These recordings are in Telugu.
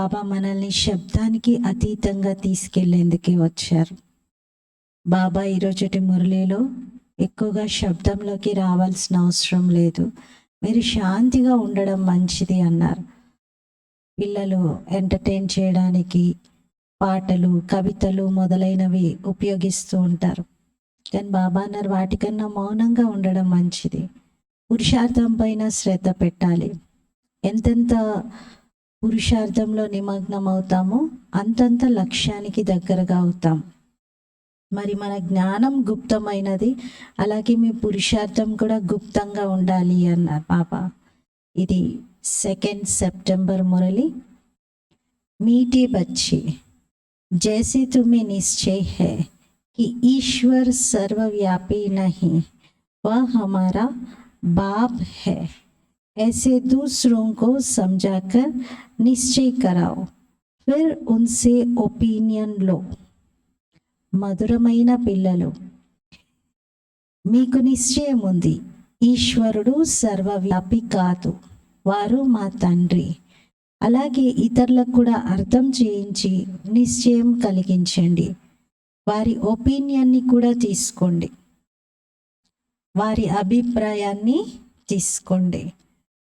బాబా మనల్ని శబ్దానికి అతీతంగా తీసుకెళ్ళేందుకే వచ్చారు. బాబా ఈరోజుటి మురళిలో ఎక్కువగా శబ్దంలోకి రావాల్సిన అవసరం లేదు. మీరు శాంతిగా ఉండడం మంచిది అన్నారు. పిల్లలు ఎంటర్టైన్ చేయడానికి పాటలు కవితలు మొదలైనవి ఉపయోగిస్తూ ఉంటారు. కానీ బాబా అన్నారు వాటికన్నా మౌనంగా ఉండడం మంచిది. పురుషార్థం పైన శ్రద్ధ పెట్టాలి. ఎంతెంత పురుషార్థంలో నిమగ్నం అవుతామో అంతంత లక్ష్యానికి దగ్గరగా అవుతాం మరి మన జ్ఞానం గుప్తమైనది అలాగే మీ పురుషార్థం కూడా గుప్తంగా ఉండాలి అన్నారు బాబా ఇది సెకండ్ సెప్టెంబర్ మురళి मीठे बच्चे जैसे तुम्हें निश्चय है कि ईश्वर सर्वव्यापी नहीं वह हमारा बाप है ऐसे दूसरों को समझाकर निश्चय कराओ फिर उनसे ओपिनियन लो మధురమైన పిల్లలు మీకు నిశ్చయం ఉంది ఈశ్వరుడు సర్వవ్యాపి కాదు వారు మా తండ్రి అలాగే ఇతరులకు కూడా అర్థం చేయించి నిశ్చయం కలిగించండి వారి ఒపీనియన్ని కూడా తీసుకోండి వారి అభిప్రాయాన్ని తీసుకోండి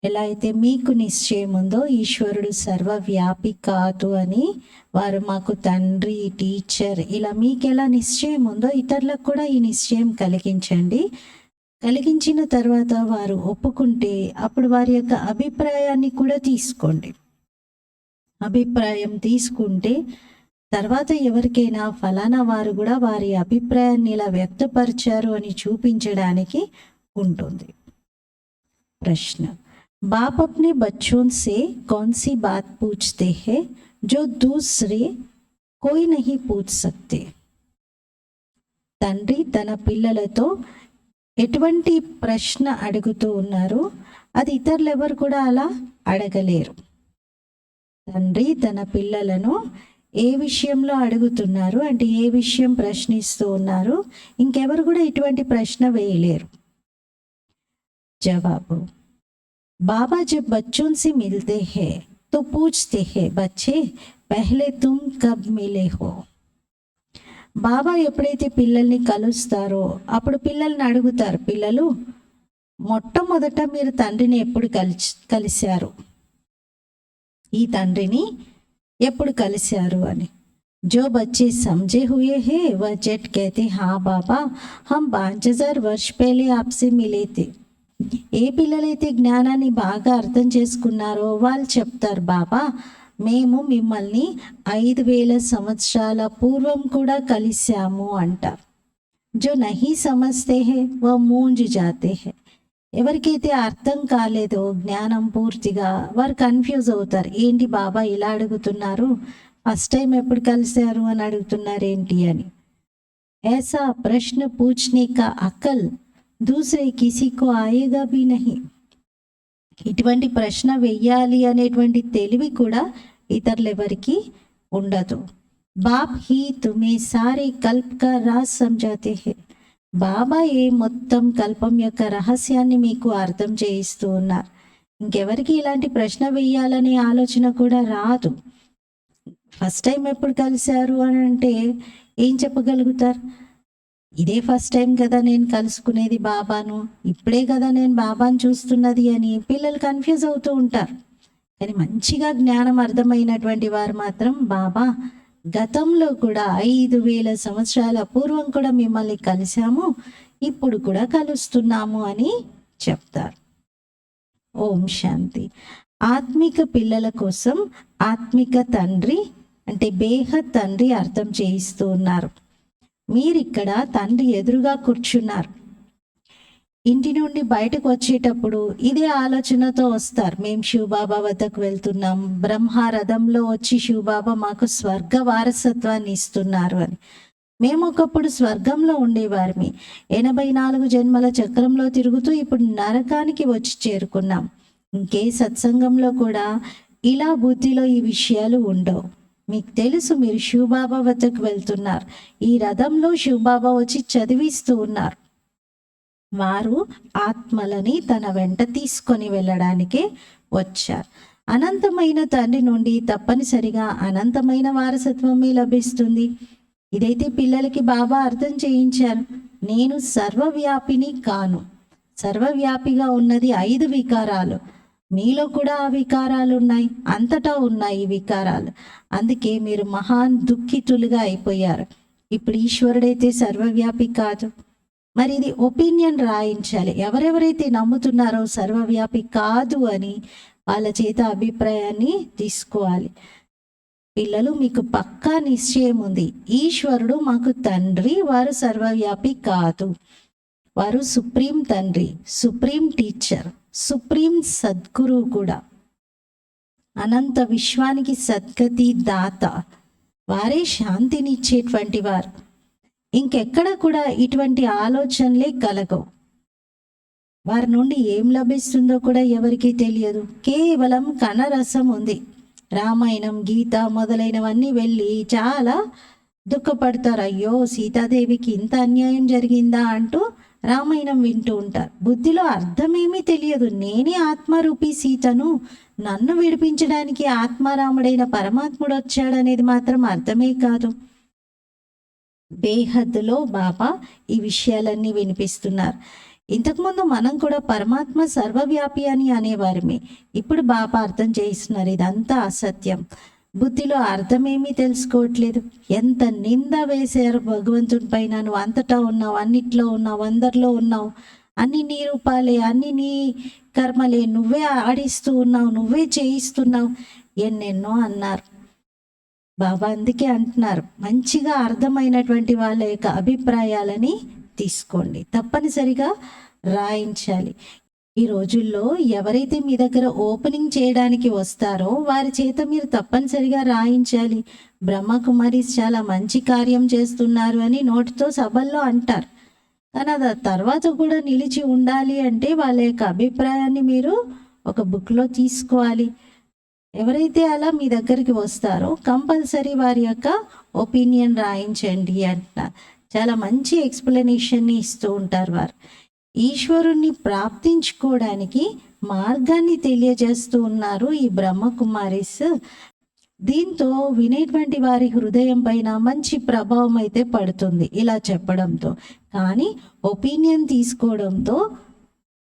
ఎలా అయితే మీకు నిశ్చయం ఉందో ఈశ్వరుడు సర్వవ్యాపి కాదు అని వారు మాకు తండ్రి టీచర్ ఇలా మీకు ఎలా నిశ్చయం ఉందో ఇతరులకు కూడా ఈ నిశ్చయం కలిగించండి. కలిగించిన తర్వాత వారు ఒప్పుకుంటే అప్పుడు వారి యొక్క అభిప్రాయాన్ని కూడా తీసుకోండి. అభిప్రాయం తీసుకుంటే తర్వాత ఎవరికైనా ఫలానా వారు కూడా వారి అభిప్రాయాన్ని ఇలా వ్యక్తపరిచారు అని చూపించడానికి ఉంటుంది. ప్రశ్న. बाप अपने बच्चों से कौन सी बात पूछते हैं जो दूसरे कोई नहीं पूछ सकते తండ్రి తన పిల్లలతో ఎటువంటి ప్రశ్న అడుగుతూ ఉన్నారు అది ఇతరులు ఎవరు కూడా అలా అడగలేరు తండ్రి తన పిల్లలను ఏ విషయంలో అడుగుతున్నారు అంటే ఏ విషయం ప్రశ్నిస్తూ ఉన్నారు ఇంకెవరు కూడా ఇటువంటి ప్రశ్న వేయలేరు జవాబు बाबा जब बच्चों से मिलते हैं तो पूछते हैं बच्चे पहले तुम कब मिले हो బాబా ఎప్పుడైతే పిల్లల్ని కలుస్తారో అప్పుడు పిల్లల్ని అడుగుతారు పిల్లలు మొట్టమొదట మీరు తండ్రిని ఎప్పుడు కలిసి కలిశారు ఈ తండ్రిని ఎప్పుడు కలిశారు అని जो बच्चे समझे हुए हैं वह जट कहते हाँ बाबा हम पाँच हजार वर्ष पहले आपसे मिले थे ఏ పిల్లలైతే జ్ఞానాన్ని బాగా అర్థం చేసుకున్నారో వాళ్ళు చెప్తారు బాబా మేము మిమ్మల్ని ఐదు వేల సంవత్సరాల పూర్వం కూడా కలిశాము అంటారు జో నహి సమస్తే హే ఓ మూంజ్ జాతే హే ఎవరికైతే అర్థం కాలేదో జ్ఞానం పూర్తిగా వారు కన్ఫ్యూజ్ అవుతారు ఏంటి బాబా ఇలా అడుగుతున్నారు ఫస్ట్ టైం ఎప్పుడు కలిశారు అని అడుగుతున్నారు ఏంటి అని ऐसा प्रश्न पूछने का अकल దూసరే కిసికో ఆయేగా బీ నహి ఇటువంటి ప్రశ్న వెయ్యాలి అనేటువంటి తెలివి కూడా ఇతరులెవరికి ఉండదు బాప్ హీ తుమే సారే కల్ప్క రాజ్ సంజాతే హే బాబాయే మొత్తం కల్పం యొక్క రహస్యాన్ని మీకు అర్థం చేయిస్తూ ఉన్నారు ఇంకెవరికి ఇలాంటి ప్రశ్న వేయాలనే ఆలోచన కూడా రాదు ఫస్ట్ టైం ఎప్పుడు కలిశారు అని అంటే ఏం చెప్పగలుగుతారు ఇదే ఫస్ట్ టైం కదా నేను కలుసుకునేది బాబాను. ఇప్పుడే కదా నేను బాబాను చూస్తున్నది అని పిల్లలు కన్ఫ్యూజ్ అవుతూ ఉంటారు. కానీ మంచిగా జ్ఞానం అర్థమైనటువంటి వారు మాత్రం బాబా గతంలో కూడా ఐదు వేల సంవత్సరాల పూర్వం కూడా మిమ్మల్ని కలిశాము ఇప్పుడు కూడా కలుస్తున్నాము అని చెప్తారు. ఓం శాంతి. ఆత్మిక పిల్లల కోసం ఆత్మిక తండ్రి అంటే బేహద్ తండ్రి అర్థం చేయిస్తూ ఉన్నారు. మీరిక్కడ తండ్రి ఎదురుగా కూర్చున్నారు. ఇంటి నుండి బయటకు వచ్చేటప్పుడు ఇదే ఆలోచనతో వస్తారు. మేము శివబాబా వద్దకు వెళ్తున్నాం. బ్రహ్మ రథంలో వచ్చి శివబాబా మాకు స్వర్గ వారసత్వాన్ని ఇస్తున్నారు అని. మేము ఒకప్పుడు స్వర్గంలో ఉండేవారిమి. ఎనభై నాలుగు జన్మల చక్రంలో తిరుగుతూ ఇప్పుడు నరకానికి వచ్చి చేరుకున్నాం. ఇంకే సత్సంగంలో కూడా ఇలా బుద్ధిలో ఈ విషయాలు ఉండవు. మీకు తెలుసు మీరు శివబాబా వద్దకు వెళ్తున్నారు. ఈ రథంలో శివబాబా వచ్చి చదివిస్తూ ఉన్నారు. వారు ఆత్మలని తన వెంట తీసుకొని వెళ్ళడానికే వచ్చారు. అనంతమైన తండ్రి నుండి తప్పనిసరిగా అనంతమైన వారసత్వమే లభిస్తుంది. ఇదైతే పిల్లలకి బాబా అర్థం చేయించారు. నేను సర్వవ్యాపిని కాను. సర్వవ్యాపిగా ఉన్నది ఐదు వికారాలు. మీలో కూడా ఆ వికారాలు ఉన్నాయి అంతటా ఉన్నాయి ఈ వికారాలు. అందుకే మీరు మహాన్ దుఃఖితులుగా అయిపోయారు. ఇప్పుడు ఈశ్వరుడైతే సర్వవ్యాపి కాదు. మరి ఇది ఒపీనియన్ రాయించాలి. ఎవరెవరైతే నమ్ముతున్నారో సర్వవ్యాపి కాదు అని వాళ్ళ చేత అభిప్రాయాన్ని తీసుకోవాలి. పిల్లలు మీకు పక్కా నిశ్చయం ఉంది. ఈశ్వరుడు మాకు తండ్రి వారు సర్వవ్యాపి కాదు. వారు సుప్రీం తండ్రి సుప్రీం టీచర్. సుప్రీం సద్గురు కూడా. అనంత విశ్వానికి సద్గతి దాత. వారే శాంతినిచ్చేటువంటి వారు. ఇంకెక్కడ కూడా ఇటువంటి ఆలోచనలే కలగవు. వారి నుండి ఏం లభిస్తుందో కూడా ఎవరికీ తెలియదు. కేవలం కనరసం ఉంది. రామాయణం గీత మొదలైనవన్నీ వెళ్ళి చాలా దుఃఖపడతారు. అయ్యో సీతాదేవికి ఇంత అన్యాయం జరిగిందా అంటూ రామాయణం వింటూ ఉంటారు. బుద్ధిలో అర్థమేమీ తెలియదు. నేనే ఆత్మరూపి సీతను. నన్ను విడిపించడానికి ఆత్మారాముడైన పరమాత్ముడు వచ్చాడనేది మాత్రం అర్థమే కాదు. బేహద్దులో బాబా ఈ విషయాలన్నీ వినిపిస్తున్నారు. ఇంతకుముందు మనం కూడా పరమాత్మ సర్వవ్యాపి అని అనేవారమే. ఇప్పుడు బాబా అర్థం చేయిస్తున్నారు. ఇదంతా అసత్యం. బుద్ధిలో అర్థమేమీ తెలుసుకోవట్లేదు. ఎంత నింద వేశారు భగవంతుని పైన. నువ్వు అంతటా ఉన్నావు అన్నిట్లో ఉన్నావు అందరిలో ఉన్నావు. అన్ని నీ రూపాలే అన్ని నీ కర్మలే. నువ్వే ఆడిస్తూ ఉన్నావు నువ్వే చేయిస్తున్నావు. ఎన్నెన్నో అన్నారు. బాబా అందుకే అంటున్నారు మంచిగా అర్థమైనటువంటి వాళ్ళ యొక్క అభిప్రాయాలని తీసుకోండి. తప్పనిసరిగా రాయించాలి. ఈ రోజుల్లో ఎవరైతే మీ దగ్గర ఓపెనింగ్ చేయడానికి వస్తారో వారి చేత మీరు తప్పనిసరిగా రాయించాలి. బ్రహ్మకుమారి చాలా మంచి కార్యం చేస్తున్నారు అని నోటితో సభల్లో అంటారు. కానీ అది తర్వాత కూడా నిలిచి ఉండాలి అంటే వాళ్ళ యొక్క అభిప్రాయాన్ని మీరు ఒక బుక్లో తీసుకోవాలి. ఎవరైతే అలా మీ దగ్గరికి వస్తారో కంపల్సరీ వారి యొక్క ఒపీనియన్ రాయించండి అంటున్నారు చాలా మంచి ఎక్స్ప్లెనేషన్ని ఇస్తూ ఉంటారు వారు. ఈశ్వరుణ్ణి ప్రాప్తించుకోవడానికి మార్గాన్ని తెలియజేస్తూ ఉన్నారు ఈ బ్రహ్మకుమారిస్ దీంతో వినేటువంటి వారి హృదయం పైన మంచి ప్రభావం అయితే పడుతుంది ఇలా చెప్పడంతో. కానీ ఒపీనియన్ తీసుకోవడంతో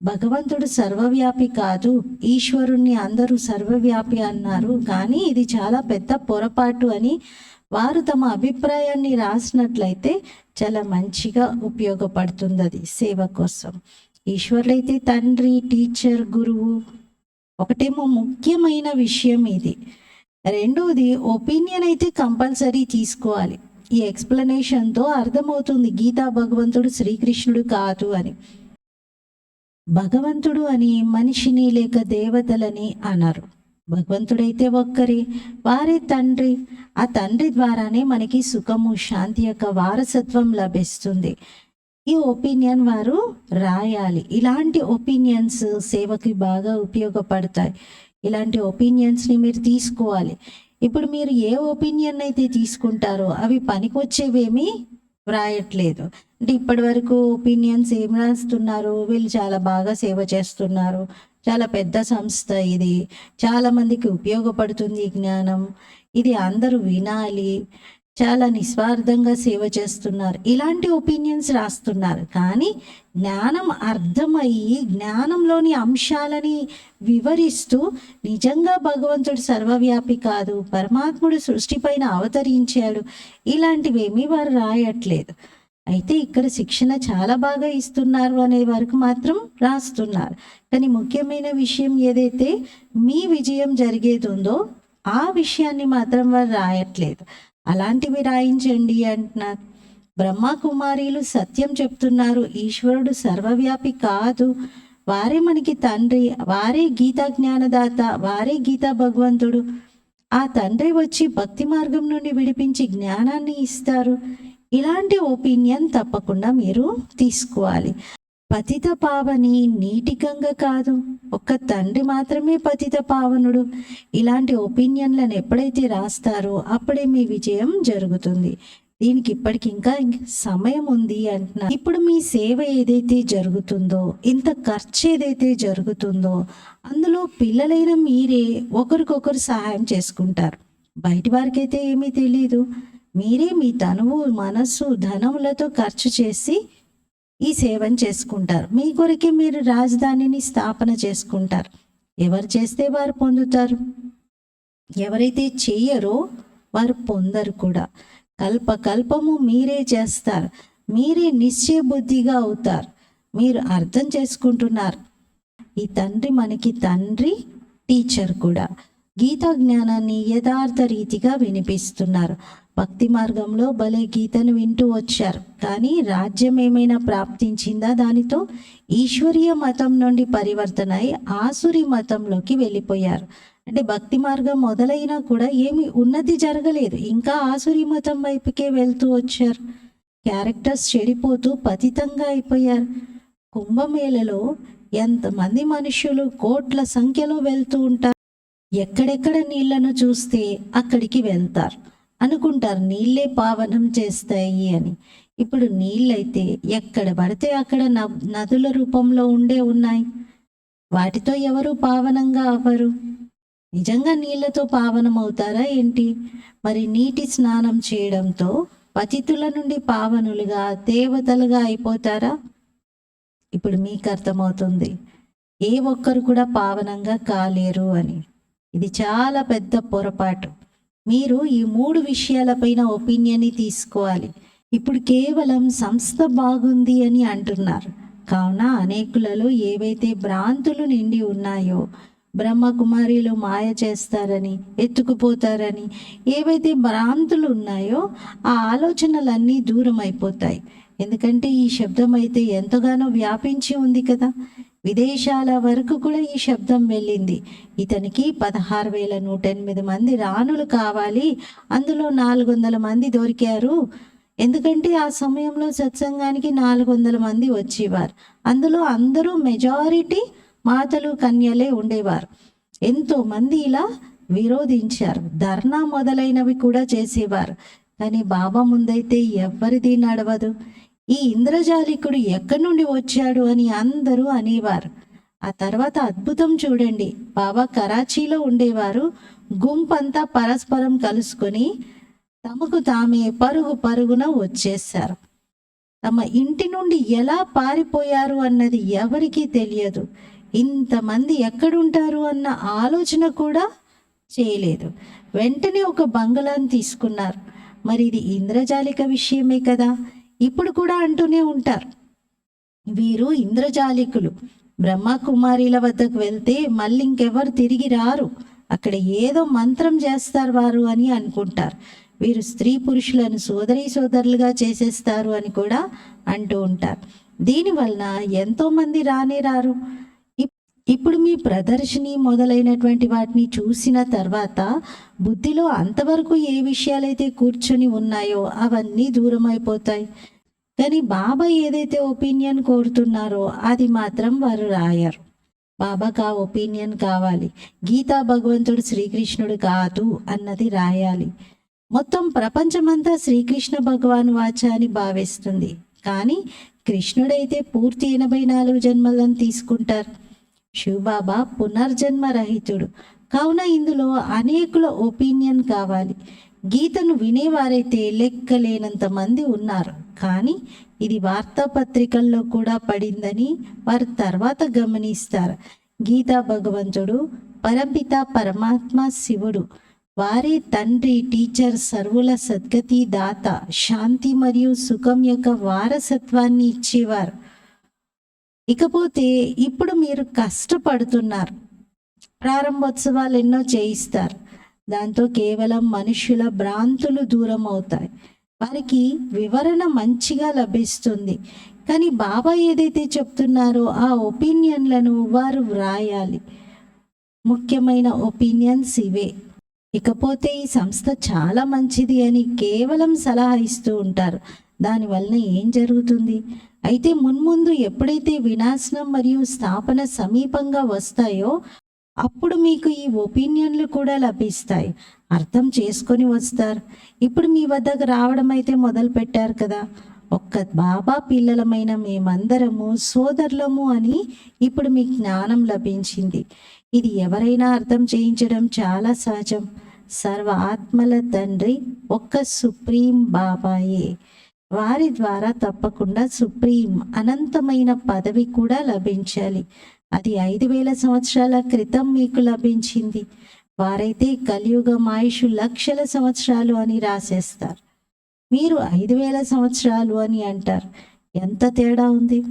భగవంతుడు సర్వవ్యాపి కాదు ఈశ్వరుణ్ణి అందరూ సర్వవ్యాపి అన్నారు. కానీ ఇది చాలా పెద్ద పొరపాటు అని వారు తమ అభిప్రాయాన్ని రాసినట్లయితే చాలా మంచిగా ఉపయోగపడుతుంది అది సేవ కోసం. ఈశ్వరుడైతే తండ్రి టీచర్ గురువు ఒకటేమో ముఖ్యమైన విషయం ఇది. రెండవది ఒపీనియన్ అయితే కంపల్సరీ తీసుకోవాలి. ఈ ఎక్స్ప్లెనేషన్తో అర్థమవుతుంది గీతా భగవంతుడు శ్రీకృష్ణుడు కాదు అని. భగవంతుడు అని మనిషిని లేక దేవతలని అన్నారు భగవంతుడైతే ఒక్కరే వారే తండ్రి. ఆ తండ్రి ద్వారానే మనకి సుఖము శాంతి యొక్క వారసత్వం లభిస్తుంది. ఈ ఒపీనియన్ వారు రాయాలి. ఇలాంటి ఒపీనియన్స్ సేవకి బాగా ఉపయోగపడతాయి. ఇలాంటి ఒపీనియన్స్ని మీరు తీసుకోవాలి. ఇప్పుడు మీరు ఏ ఒపీనియన్ అయితే తీసుకుంటారో అవి పనికొచ్చేవేమీ వ్రాయట్లేదు అంటే ఇప్పటి వరకు ఒపీనియన్స్ ఏం రాస్తున్నారు? వీళ్ళు చాలా బాగా సేవ చేస్తున్నారు. చాలా పెద్ద సంస్థ ఇది. చాలామందికి ఉపయోగపడుతుంది ఈ జ్ఞానం. ఇది అందరూ వినాలి. చాలా నిస్వార్థంగా సేవ చేస్తున్నారు. ఇలాంటి ఒపీనియన్స్ రాస్తున్నారు. కానీ జ్ఞానం అర్థమయ్యి జ్ఞానంలోని అంశాలని వివరిస్తూ నిజంగా భగవంతుడు సర్వవ్యాపి కాదు పరమాత్ముడు సృష్టిపైన అవతరించాడు. ఇలాంటివేమీ వారు రాయట్లేదు. అయితే ఇక్కడ శిక్షణ చాలా బాగా ఇస్తున్నారు అనే వరకు మాత్రం రాస్తున్నారు. కానీ ముఖ్యమైన విషయం ఏదైతే మీ విజయం జరిగేది ఉందో ఆ విషయాన్ని మాత్రం వారు రాయట్లేదు. అలాంటివి రాయించండి అంటున్నారు బ్రహ్మ కుమారీలు సత్యం చెప్తున్నారు. ఈశ్వరుడు సర్వవ్యాపి కాదు. వారే మనకి తండ్రి వారే గీతా జ్ఞానదాత వారే గీతా భగవంతుడు. ఆ తండ్రి వచ్చి భక్తి మార్గం నుండి విడిపించి జ్ఞానాన్ని ఇస్తారు. ఇలాంటి ఒపీనియన్ తప్పకుండా మీరు తీసుకోవాలి. పతిత పావని నీటి గంగ కాదు. ఒక్క తండ్రి మాత్రమే పతిత పావనుడు. ఇలాంటి ఒపీనియన్లను ఎప్పుడైతే రాస్తారో అప్పుడే మీ విజయం జరుగుతుంది. దీనికి ఇప్పటికి ఇంకా సమయం ఉంది అంటున్నా. ఇప్పుడు మీ సేవ ఏదైతే జరుగుతుందో ఇంత ఖర్చు ఏదైతే జరుగుతుందో అందులో పిల్లలైన మీరే ఒకరికొకరు సహాయం చేసుకుంటారు. బయటి వారికైతే ఏమీ తెలియదు మీరే మీ తనువు మనస్సు ధనములతో ఖర్చు చేసి ఈ సేవను చేసుకుంటారు. మీ కొరకే మీరు రాజధానిని స్థాపన చేసుకుంటారు. ఎవరు చేస్తే వారు పొందుతారు? ఎవరైతే చెయ్యరో వారు పొందరు కూడా. కల్ప కల్పము మీరే చేస్తారు. మీరే నిశ్చయ బుద్ధిగా అవుతారు. మీరు అర్థం చేసుకుంటున్నారు. ఈ తండ్రి మనకి తండ్రి టీచర్ కూడా. గీతా జ్ఞానాన్ని యథార్థ రీతిగా వినిపిస్తున్నారు. భక్తి మార్గంలో భలే గీతను వింటూ వచ్చారు. కానీ రాజ్యం ఏమైనా ప్రాప్తించిందా? దానితో ఈశ్వరీయ మతం నుండి పరివర్తన అయి ఆసురి మతంలోకి వెళ్ళిపోయారు. అంటే భక్తి మార్గం మొదలైనా కూడా ఏమి ఉన్నది జరగలేదు. ఇంకా ఆసురి మతం వైపుకే వెళ్తూ వచ్చారు. క్యారెక్టర్స్ చెడిపోతూ పతితంగా అయిపోయారు. కుంభమేళలో ఎంతమంది మనుషులు కోట్ల సంఖ్యలో వెళ్తూ ఉంటారు. ఎక్కడెక్కడ నీళ్ళను చూస్తే అక్కడికి వెళ్తారు. అనుకుంటారు నీళ్ళే పావనం చేస్తాయి అని. ఇప్పుడు నీళ్ళైతే ఎక్కడ పడితే అక్కడ న- నదుల రూపంలో ఉండే ఉన్నాయి. వాటితో ఎవరు పావనంగా అవ్వరు? నిజంగా నీళ్ళతో పావనం అవుతారా ఏంటి? మరి నీటి స్నానం చేయడంతో పతితుల నుండి పావనులుగా దేవతలుగా అయిపోతారా? ఇప్పుడు మీకు అర్థమవుతుంది. ఏ ఒక్కరు కూడా పావనంగా కాలేరు అని. ఇది చాలా పెద్ద పొరపాటు. మీరు ఈ మూడు విషయాలపైన ఒపీనియన్ని తీసుకోవాలి. ఇప్పుడు కేవలం సంస్థ బాగుంది అని అంటున్నారు. కావున అనేకులలో ఏవైతే భ్రాంతులు నిండి ఉన్నాయో బ్రహ్మకుమారిలు మాయ చేస్తారని ఎత్తుకుపోతారని ఏవైతే భ్రాంతులు ఉన్నాయో ఆ ఆలోచనలన్నీ దూరం అయిపోతాయి ఎందుకంటే ఈ శబ్దం అయితే ఎంతగానో వ్యాపించి ఉంది కదా. విదేశాల వరకు కూడా ఈ శబ్దం వెళ్ళింది. ఇతనికి పదహారు వేల నూట ఎనిమిది మంది రాణులు కావాలి. అందులో నాలుగు వందల మంది దొరికారు. ఎందుకంటే ఆ సమయంలో సత్సంగానికి నాలుగు వందల మంది వచ్చేవారు. అందులో అందరూ మెజారిటీ మాతలు కన్యలే ఉండేవారు. ఎంతో మంది ఇలా విరోధించారు. ధర్నా మొదలైనవి కూడా చేసేవారు. కానీ బాబా ముందైతే ఎవరిది నడవదు. ఈ ఇంద్రజాలికుడు ఎక్కడి నుండి వచ్చాడు అని అందరూ అనేవారు. ఆ తర్వాత అద్భుతం చూడండి. బాబా కరాచీలో ఉండేవారు. గుంపంతా పరస్పరం కలుసుకొని తమకు తామే పరుగు పరుగున వచ్చేశారు. తమ ఇంటి నుండి ఎలా పారిపోయారు అన్నది ఎవరికీ తెలియదు. ఇంతమంది ఎక్కడుంటారు అన్న ఆలోచన కూడా చేయలేదు. వెంటనే ఒక బంగళాన్ని తీసుకున్నారు. మరి ఇది ఇంద్రజాలిక విషయమే కదా? ఇప్పుడు కూడా అంటూనే ఉంటారు. వీరు ఇంద్రజాలికులు. బ్రహ్మకుమారిల వద్దకు వెళ్తే మళ్ళీ ఇంకెవరు తిరిగి రారు. అక్కడ ఏదో మంత్రం చేస్తారు వారు అని అనుకుంటారు. వీరు స్త్రీ పురుషులను సోదరి సోదరులుగా చేసేస్తారు అని కూడా అంటూ ఉంటారు. దీనివలన ఎంతోమంది రానే రారు. ఇప్పుడు మీ ప్రదర్శని మొదలైనటువంటి వాటిని చూసిన తర్వాత బుద్ధిలో అంతవరకు ఏ విషయాలైతే కూర్చొని ఉన్నాయో అవన్నీ దూరం అయిపోతాయి కానీ బాబా ఏదైతే ఒపీనియన్ కోరుతున్నారో అది మాత్రం వారు రాయరు. బాబాకు ఆ ఒపీనియన్ కావాలి. గీతా భగవంతుడు శ్రీకృష్ణుడు కాదు అన్నది రాయాలి. మొత్తం ప్రపంచమంతా శ్రీకృష్ణ భగవాన్ వాచ అని భావిస్తుంది. కానీ కృష్ణుడైతే పూర్తి ఎనభై నాలుగు జన్మలను తీసుకుంటారు. శివబాబా పునర్జన్మ రహితుడు. కావున ఇందులో అనేకుల ఒపీనియన్ కావాలి. గీతను వినేవారైతే లెక్కలేనంత మంది ఉన్నారు. కానీ ఇది వార్తాపత్రికల్లో కూడా పడిందని వారు తర్వాత గమనిస్తారు. గీతా భగవంతుడు పరపిత పరమాత్మ శివుడు. వారే తండ్రి టీచర్ సర్వుల సద్గతి దాత. శాంతి మరియు సుఖం యొక్క వారసత్వాన్ని ఇచ్చేవారు. ఇకపోతే ఇప్పుడు మీరు కష్టపడుతున్నారు. ప్రారంభోత్సవాలు ఎన్నో చేయిస్తారు. దాంతో కేవలం మనుషుల భ్రాంతులు దూరం అవుతాయి. వారికి వివరణ మంచిగా లభిస్తుంది. కానీ బాబా ఏదైతే చెప్తున్నారో ఆ ఒపీనియన్లను వారు వ్రాయాలి. ముఖ్యమైన ఒపీనియన్స్ ఇవే. ఇకపోతే ఈ సంస్థ చాలా మంచిది అని కేవలం సలహా ఇస్తూ ఉంటారు. దానివల్ల ఏం జరుగుతుంది? అయితే మున్ముందు ఎప్పుడైతే వినాశనం మరియు స్థాపన సమీపంగా వస్తాయో అప్పుడు మీకు ఈ ఒపీనియన్లు కూడా లభిస్తాయి. అర్థం చేసుకొని వస్తారు. ఇప్పుడు మీ వద్దకు రావడం అయితే మొదలు పెట్టారు కదా. ఒక్క బాబా పిల్లలమైన మేమందరము సోదరులము అని ఇప్పుడు మీకు జ్ఞానం లభించింది. ఇది ఎవరైనా అర్థం చేయించడం చాలా సహజం. సర్వ ఆత్మల తండ్రి ఒక్క సుప్రీం బాబాయే. వారి ద్వారా తప్పకుండా సుప్రీం అనంతమైన పదవి కూడా లభించాలి. అది ఐదు వేల సంవత్సరాల క్రితం మీకు లభించింది. వారైతే కలియుగం ఆయుష్ లక్షల సంవత్సరాలు అని రాసేస్తారు. మీరు ఐదు వేల సంవత్సరాలు అని అంటారు. ఎంత తేడా ఉంది?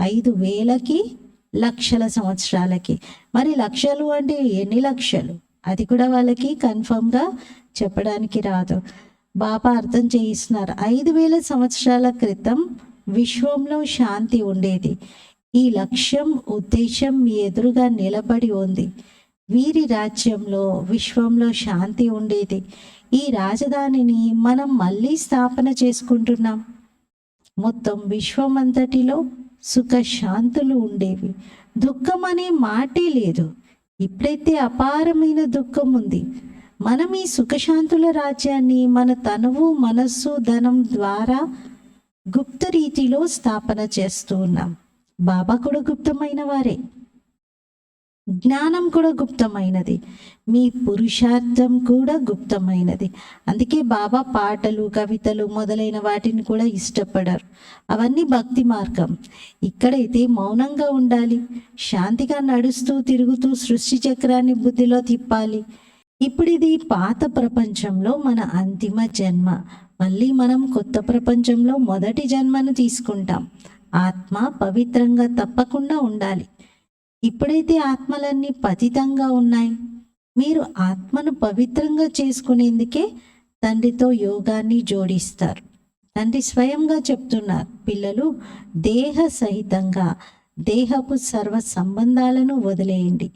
ఐదు వేలకి లక్షల సంవత్సరాలకి. మరి లక్షలు అంటే ఎన్ని లక్షలు? అది కూడా వాళ్ళకి కన్ఫర్మ్గా చెప్పడానికి రాదు. బాబా అర్థం చేయిస్తున్నారు. ఐదు వేల సంవత్సరాల క్రితం విశ్వంలో శాంతి ఉండేది. ఈ లక్ష్యం ఉద్దేశం మీ ఎదురుగా నిలబడి ఉంది. వీరి రాజ్యంలో విశ్వంలో శాంతి ఉండేది. ఈ రాజధానిని మనం మళ్ళీ స్థాపన చేసుకుంటున్నాం. మొత్తం విశ్వమంతటిలో సుఖ శాంతులు ఉండేవి. దుఃఖం అనే మాటే లేదు. ఇప్పుడైతే అపారమైన దుఃఖం ఉంది. మనం ఈ సుఖశాంతుల రాజ్యాన్ని మన తనువు మనస్సు ధనం ద్వారా గుప్త రీతిలో స్థాపన చేస్తూ ఉన్నాం. బాబా కూడా గుప్తమైన వారే. జ్ఞానం కూడా గుప్తమైనది. మీ పురుషార్థం కూడా గుప్తమైనది. అందుకే బాబా పాటలు కవితలు మొదలైన వాటిని కూడా ఇష్టపడరు. అవన్నీ భక్తి మార్గం. ఇక్కడైతే మౌనంగా ఉండాలి. శాంతిగా నడుస్తూ తిరుగుతూ సృష్టి చక్రాన్ని బుద్ధిలో తిప్పాలి. ఇప్పుడు ఇది పాత ప్రపంచంలో మన అంతిమ జన్మ. మళ్ళీ మనం కొత్త ప్రపంచంలో మొదటి జన్మను తీసుకుంటాం. ఆత్మ పవిత్రంగా తప్పకుండా ఉండాలి. ఇప్పుడైతే ఆత్మలన్నీ పతితంగా ఉన్నాయి. మీరు ఆత్మను పవిత్రంగా చేసుకునేందుకే తండ్రితో యోగాన్ని జోడిస్తారు. తండ్రి స్వయంగా చెప్తున్నారు పిల్లలు దేహ సహితంగా దేహపు సర్వ సంబంధాలను వదిలేయండి.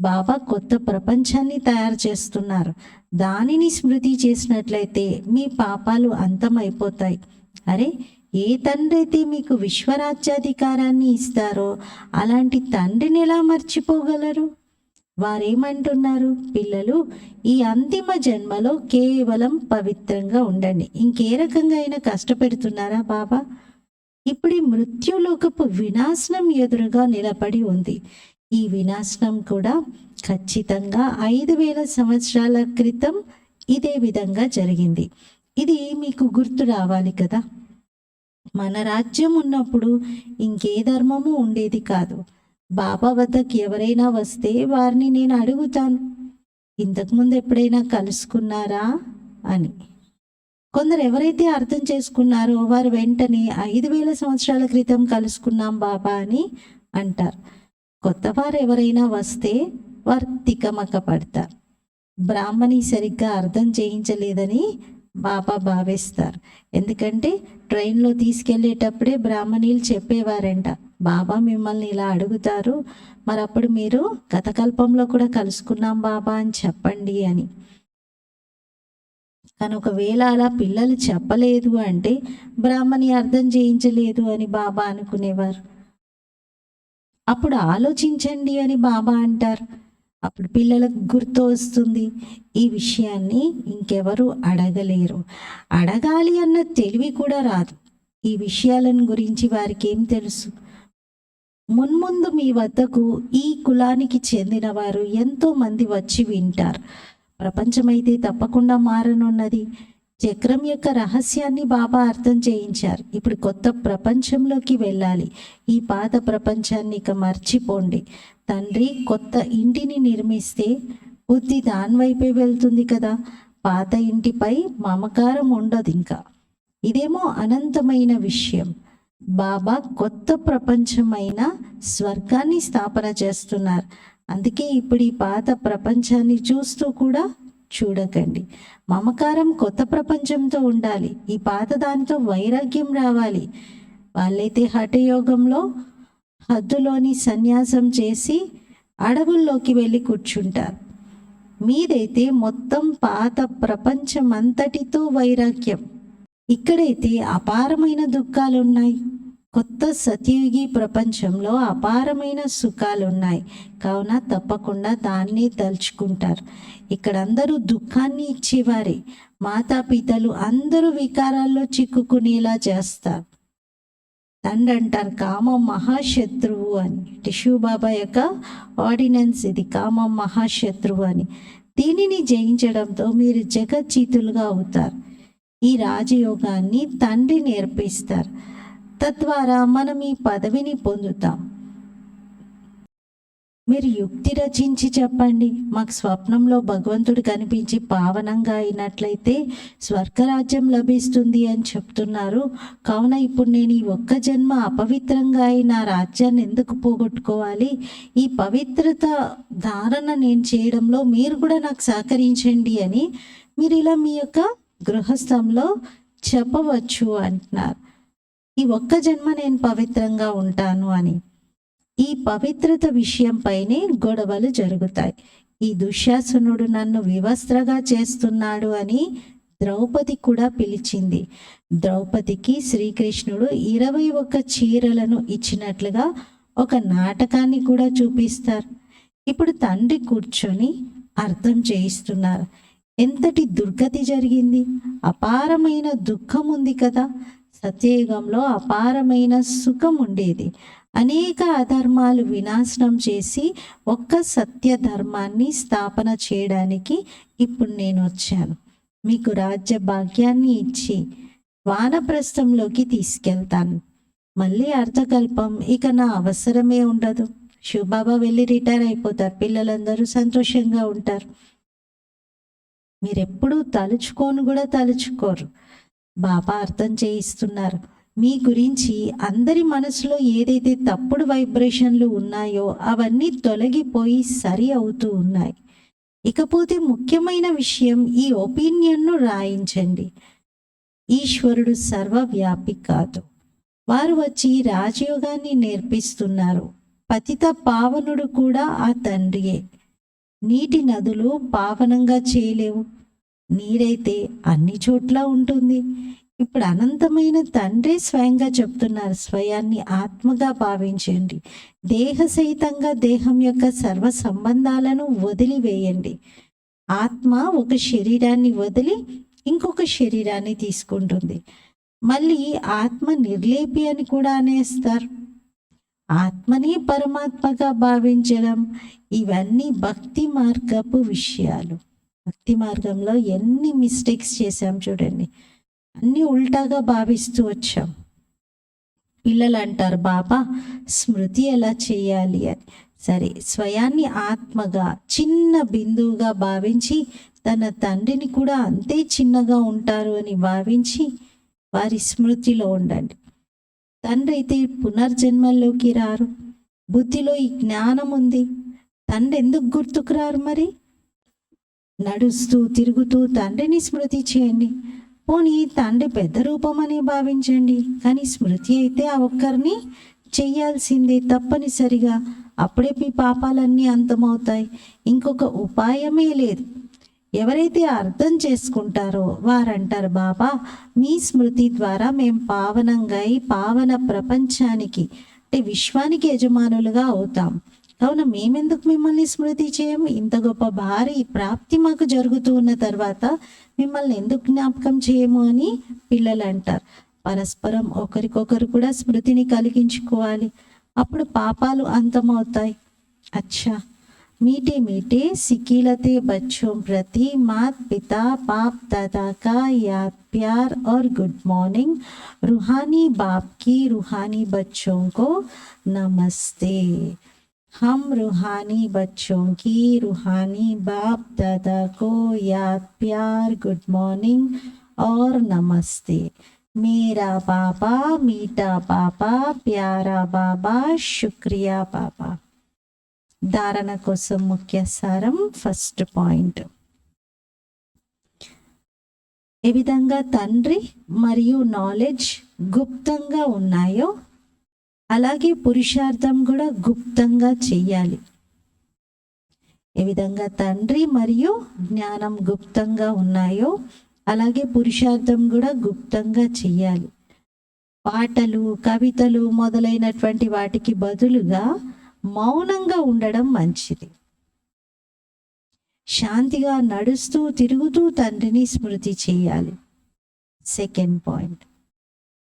బాబా కొత్త ప్రపంచాన్ని తయారు చేస్తున్నారు. దానిని స్మృతి చేసినట్లయితే మీ పాపాలు అంతమైపోతాయి. అరే ఏ తండ్రి అయితే మీకు విశ్వరాజ్యాధికారాన్ని ఇస్తారో అలాంటి తండ్రిని ఎలా మర్చిపోగలరు? వారేమంటున్నారు? పిల్లలు ఈ అంతిమ జన్మలో కేవలం పవిత్రంగా ఉండండి. ఇంకే రకంగా అయినా కష్టపెడుతున్నారా బాబా? ఇప్పుడు మృత్యులోకపు వినాశనం ఎదురుగా నిలబడి ఉంది. ఈ వినాశనం కూడా ఖచ్చితంగా ఐదు వేల సంవత్సరాల క్రితం ఇదే విధంగా జరిగింది. ఇది మీకు గుర్తు రావాలి కదా? మన రాజ్యం ఉన్నప్పుడు ఇంకే ధర్మము ఉండేది కాదు. బాబా వద్దకు ఎవరైనా వస్తే వారిని నేను అడుగుతాను. ఇంతకుముందు ఎప్పుడైనా కలుసుకున్నారా అని. కొందరు ఎవరైతే అర్థం చేసుకున్నారో వారు వెంటనే ఐదు వేల సంవత్సరాల క్రితం కలుసుకున్నాం బాబా అని అంటారు. కొత్తవారు ఎవరైనా వస్తే వారు తికమక పడతారు బ్రాహ్మణి సరిగ్గా అర్థం చేయించలేదని బాబా భావిస్తారు. ఎందుకంటే ట్రైన్లో తీసుకెళ్ళేటప్పుడే బ్రాహ్మణీలు చెప్పేవారంట బాబా మిమ్మల్ని ఇలా అడుగుతారు మరి అప్పుడు మీరు కథకల్పంలో కూడా కలుసుకున్నాం బాబా అని చెప్పండి అని. కానీ ఒకవేళ అలా పిల్లలు చెప్పలేదు అంటే బ్రాహ్మణి అర్థం చేయించలేదు అని బాబా అనుకునేవారు. అప్పుడు ఆలోచించండి అని బాబా అంటారు. అప్పుడు పిల్లలకు గుర్తు వస్తుంది ఈ విషయాన్ని ఇంకెవరు అడగలేరు. అడగాలి అన్న తెలివి కూడా రాదు. ఈ విషయాలను గురించి వారికి ఏం తెలుసు? మున్ముందు మీ వద్దకు ఈ కులానికి చెందిన వారు ఎంతో మంది వచ్చి వింటారు. ప్రపంచమైతే తప్పకుండా మారనున్నది. చక్రం యొక్క రహస్యాన్ని బాబా అర్థం చేయించారు. ఇప్పుడు కొత్త ప్రపంచంలోకి వెళ్ళాలి. ఈ పాత ప్రపంచాన్ని ఇక మర్చిపోండి. తండ్రి కొత్త ఇంటిని నిర్మిస్తే బుద్ధి దాని వైపే వెళ్తుంది కదా. పాత ఇంటిపై మమకారం ఉండదు ఇంకా. ఇదేమో అనంతమైన విషయం. బాబా కొత్త ప్రపంచమైన స్వర్గాన్ని స్థాపన చేస్తున్నారు. అందుకే ఇప్పుడు ఈ పాత ప్రపంచాన్ని చూస్తూ కూడా చూడకండి. మమకారం కొత్త ప్రపంచంతో ఉండాలి. ఈ పాత దానితో వైరాగ్యం రావాలి. వాళ్ళైతే హఠయోగంలో హద్దులోని సన్యాసం చేసి అడవుల్లోకి వెళ్ళి కూర్చుంటారు. మీదైతే మొత్తం పాత ప్రపంచం అంతటితో వైరాగ్యం. ఇక్కడైతే అపారమైన దుఃఖాలు ఉన్నాయి కొత్త సత్యయుగి ప్రపంచంలో అపారమైన సుఖాలు ఉన్నాయి కావున తప్పకుండా దాన్ని తలుచుకుంటారు. ఇక్కడ అందరూ దుఃఖాన్ని ఇచ్చేవారే. మాతాపితలు అందరూ వికారాల్లో చిక్కుకునేలా చేస్తారు. తండ్రి అంటారు కామం మహాశత్రువు అని. టిష్యూ బాబా యొక్క ఆర్డినెన్స్ ఇది కామం మహాశత్రువు అని. దీనిని జయించడంతో మీరు జగజ్జీతులుగా అవుతారు. ఈ రాజయోగాన్ని తండ్రి నేర్పిస్తారు. తద్వారా మనం ఈ పదవిని పొందుతాం. మీరు యుక్తి రచించి చెప్పండి. మాకు స్వప్నంలో భగవంతుడు కనిపించి పావనంగా అయినట్లయితే స్వర్గరాజ్యం లభిస్తుంది అని చెప్తున్నారు. కావున ఇప్పుడు నేను ఈ ఒక్క జన్మ అపవిత్రంగా అయిన రాజ్యాన్ని ఎందుకు పోగొట్టుకోవాలి? ఈ పవిత్రత ధారణ నేను చేయడంలో మీరు కూడా నాకు సహకరించండి అని మీరు ఇలా మీ యొక్క గృహస్థంలో చెప్పవచ్చు అంటున్నారు. ఈ ఒక్క జన్మ నేను పవిత్రంగా ఉంటాను అని. ఈ పవిత్రత విషయంపైనే గొడవలు జరుగుతాయి. ఈ దుశ్శాసనుడు నన్ను వివస్త్రగా చేస్తున్నాడు అని ద్రౌపది కూడా పిలిచింది. ద్రౌపదికి శ్రీకృష్ణుడు ఇరవై ఒక్క చీరలను ఇచ్చినట్లుగా ఒక నాటకాన్ని కూడా చూపిస్తారు. ఇప్పుడు తండ్రి కూర్చొని అర్థం చేయిస్తున్నారు. ఎంతటి దుర్గతి జరిగింది? అపారమైన దుఃఖం ఉంది కదా. సత్యయుగంలో అపారమైన సుఖం ఉండేది. అనేక అధర్మాలు వినాశనం చేసి ఒక్క సత్య ధర్మాన్ని స్థాపన చేయడానికి ఇప్పుడు నేను వచ్చాను. మీకు రాజ్య భాగ్యాన్ని ఇచ్చి వానప్రస్థంలోకి తీసుకెళ్తాను. మళ్ళీ అర్థకల్పం ఇక నా అవసరమే ఉండదు. శివబాబా వెళ్ళి రిటైర్ అయిపోతారు. పిల్లలందరూ సంతోషంగా ఉంటారు. మీరెప్పుడూ తలుచుకోను కూడా తలుచుకోరు. బాబా అర్థం చేయిస్తున్నారు. మీ గురించి అందరి మనసులో ఏదైతే తప్పుడు వైబ్రేషన్లు ఉన్నాయో అవన్నీ తొలగిపోయి సరి అవుతూ ఉన్నాయి. ఇకపోతే ముఖ్యమైన విషయం ఈ ఒపీనియన్ను రాయించండి. ఈశ్వరుడు సర్వవ్యాపి కాదు. వారు వచ్చి రాజయోగాన్ని నేర్పిస్తున్నారు. పతిత పావనుడు కూడా ఆ తండ్రియే. నీటి నదులు పావనంగా చేయలేవు. నీరైతే అన్ని చోట్ల ఉంటుంది. ఇప్పుడు అనంతమైన తండ్రి స్వయంగా చెప్తున్నారు స్వయాన్ని ఆత్మగా భావించండి. దేహ సహితంగా దేహం యొక్క సర్వ సంబంధాలను వదిలివేయండి. ఆత్మ ఒక శరీరాన్ని వదిలి ఇంకొక శరీరాన్ని తీసుకుంటుంది. మళ్ళీ ఆత్మ నిర్లేపి అని కూడా అనేస్తారు. ఆత్మని పరమాత్మగా భావించడం ఇవన్నీ భక్తి మార్గపు విషయాలు. భక్తి మార్గంలో ఎన్ని మిస్టేక్స్ చేశాం చూడండి. అన్నీ ఉల్టాగా భావిస్తూ వచ్చాం. పిల్లలు అంటారు బాబా స్మృతి ఎలా చేయాలి? అని. సరే స్వయాన్ని ఆత్మగా చిన్న బిందువుగా భావించి తన తండ్రిని కూడా అంతే చిన్నగా ఉంటారు అని భావించి వారి స్మృతిలో ఉండండి. తండ్రి అయితే పునర్జన్మల్లోకి రారు. బుద్ధిలో ఈ జ్ఞానం ఉంది. తండ్రి ఎందుకు గుర్తుకు రారు మరి? నడుస్తూ తిరుగుతూ తండ్రిని స్మృతి చేయండి. పోనీ తండ్రి పెద్ద రూపమని భావించండి. కానీ స్మృతి అయితే ఆ ఒక్కరిని చెయ్యాల్సిందే తప్పనిసరిగా. అప్పుడే మీ పాపాలన్నీ అంతమవుతాయి. ఇంకొక ఉపాయమే లేదు. ఎవరైతే అర్థం చేసుకుంటారో వారంటారు బాబా మీ స్మృతి ద్వారా మేము పావనంగా అయి పావన ప్రపంచానికి అంటే విశ్వానికి యజమానులుగా అవుతాం. కావున మేమెందుకు మిమ్మల్ని స్మృతి చేయము ఇంత గొప్ప భారీ ప్రాప్తి మాకు జరుగుతూ ఉన్న తర్వాత మిమ్మల్ని ఎందుకు జ్ఞాపకం చేయము అని పిల్లలు అంటారు పరస్పరం ఒకరికొకరు కూడా స్మృతిని కలిగించుకోవాలి అప్పుడు పాపాలు అంతమవుతాయి అచ్చా मीठे मीठे सिकीलते बच्चों प्रति मात पिता बाप दादा का याद प्यार और गुड मॉर्निंग रूहानी बाप की रूहानी बच्चों को नमस्ते हम रूहानी बच्चों की रूहानी बाप दादा को याद प्यार गुड मॉर्निंग और नमस्ते मेरा बाबा मीठा बाबा प्यारा बाबा शुक्रिया बाबा ధారణ కోసం ముఖ్య సారం ఫస్ట్ పాయింట్ ఏ విధంగా తండ్రి మరియు నాలెడ్జ్ గుప్తంగా ఉన్నాయో అలాగే పురుషార్థం కూడా గుప్తంగా చెయ్యాలి. ఏ విధంగా తండ్రి మరియు జ్ఞానం గుప్తంగా ఉన్నాయో అలాగే పురుషార్థం కూడా గుప్తంగా చెయ్యాలి. పాటలు కవితలు మొదలైనటువంటి వాటికి బదులుగా మౌనంగా ఉండడం మంచిది. శాంతిగా నడుస్తూ తిరుగుతూ తండ్రిని స్మృతి చేయాలి సెకండ్ పాయింట్.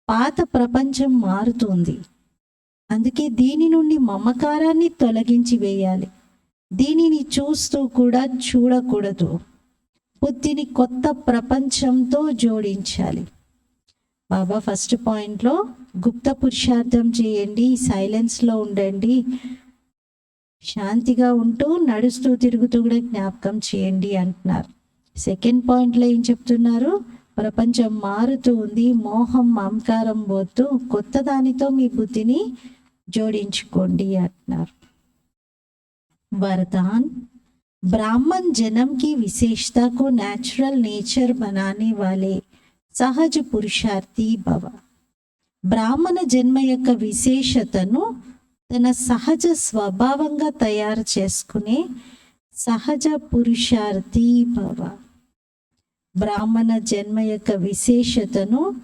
పాత ప్రపంచం మారుతుంది. అందుకే దీని నుండి మమకారాన్ని తొలగించి వేయాలి. దీనిని చూస్తూ కూడా చూడకూడదు. బుద్ధిని కొత్త ప్రపంచంతో జోడించాలి. బాబా ఫస్ట్ పాయింట్లో గుప్త పురుషార్థం చేయండి సైలెన్స్లో ఉండండి శాంతిగా ఉంటూ నడుస్తూ తిరుగుతూ కూడా జ్ఞాపకం చేయండి అంటున్నారు. సెకండ్ పాయింట్లో ఏం చెప్తున్నారు? ప్రపంచం మారుతూ ఉంది మోహం మమకారం పోతూ కొత్త దానితో మీ బుద్ధిని జోడించుకోండి అంటున్నారు. వరదాన్ బ్రాహ్మణ్ జనంకి విశేషతకు विशेषता నేచర్ नेचुरल వాళ్ళే సహజ పురుషార్థి భవ. బ్రాహ్మణ జన్మ యొక్క విశేషతను తన సహజ స్వభావంగా తయారు చేసుకునే సహజ పురుషార్థి భవ. బ్రాహ్మణ జన్మ యొక్క విశేషతను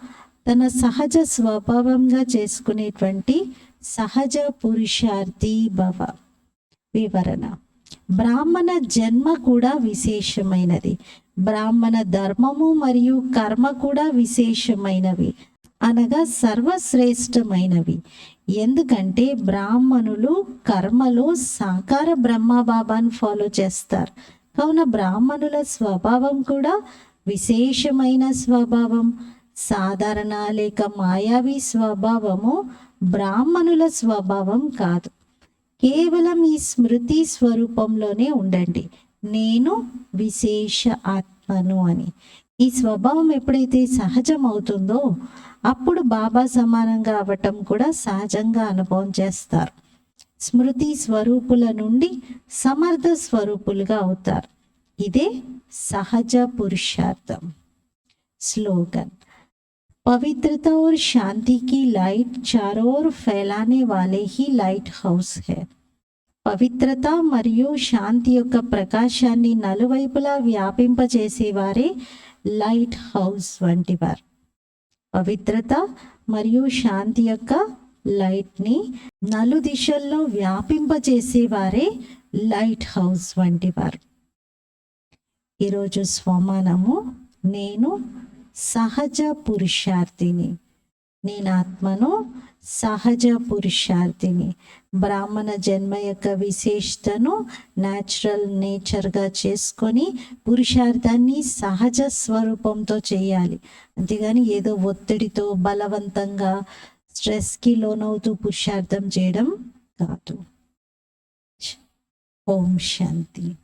తన సహజ స్వభావంగా చేసుకునేటువంటి సహజ పురుషార్థి భవ వివరణ. బ్రాహ్మణ జన్మ కూడా విశేషమైనది. బ్రాహ్మణ ధర్మము మరియు కర్మ కూడా విశేషమైనవి. అనగా సర్వశ్రేష్టమైనవి. ఎందుకంటే బ్రాహ్మణులు కర్మలో సాకార బ్రహ్మ బాబాను ఫాలో చేస్తారు. కావున బ్రాహ్మణుల స్వభావం కూడా విశేషమైన స్వభావం. సాధారణ లేక మాయావి స్వభావము బ్రాహ్మణుల స్వభావం కాదు. కేవలం ఈ స్మృతి స్వరూపంలోనే ఉండండి. నేను విశేష ఆత్మను అని. ఈ స్వభావం ఎప్పుడైతే సహజం అవుతుందో అప్పుడు బాబా సమానంగా అవ్వటం కూడా సహజంగా అనుభవం చేస్తారు. స్మృతి స్వరూపుల నుండి సమర్థ స్వరూపులుగా అవుతారు. ఇదే సహజ పురుషార్థం. స్లోగన్. पवित्रता और शांति की लाइट चारों ओर फैलाने वाले ही లైట్ హౌస్ है పవిత్రత మరియు శాంతి యొక్క ప్రకాశాన్ని నలువైపులా వ్యాపింపచేసేవారే లైట్ హౌస్ వంటివారు పవిత్రత మరియు శాంతి యొక్క లైట్ని నలు దిశల్లో వ్యాపింపచేసేవారే లైట్ హౌస్ వంటివారు ఈరోజు స్వమానము నేను సహజ పురుషార్థిని. నేను ఆత్మను సహజ పురుషార్థిని. బ్రాహ్మణ జన్మ యొక్క విశేషతను న్యాచురల్ నేచర్గా చేసుకొని పురుషార్థాన్ని సహజ స్వరూపంతో చేయాలి. అంతేగాని ఏదో ఒత్తిడితో బలవంతంగా స్ట్రెస్కి లోనవుతూ పురుషార్థం చేయడం కాదు. ఓం శాంతి.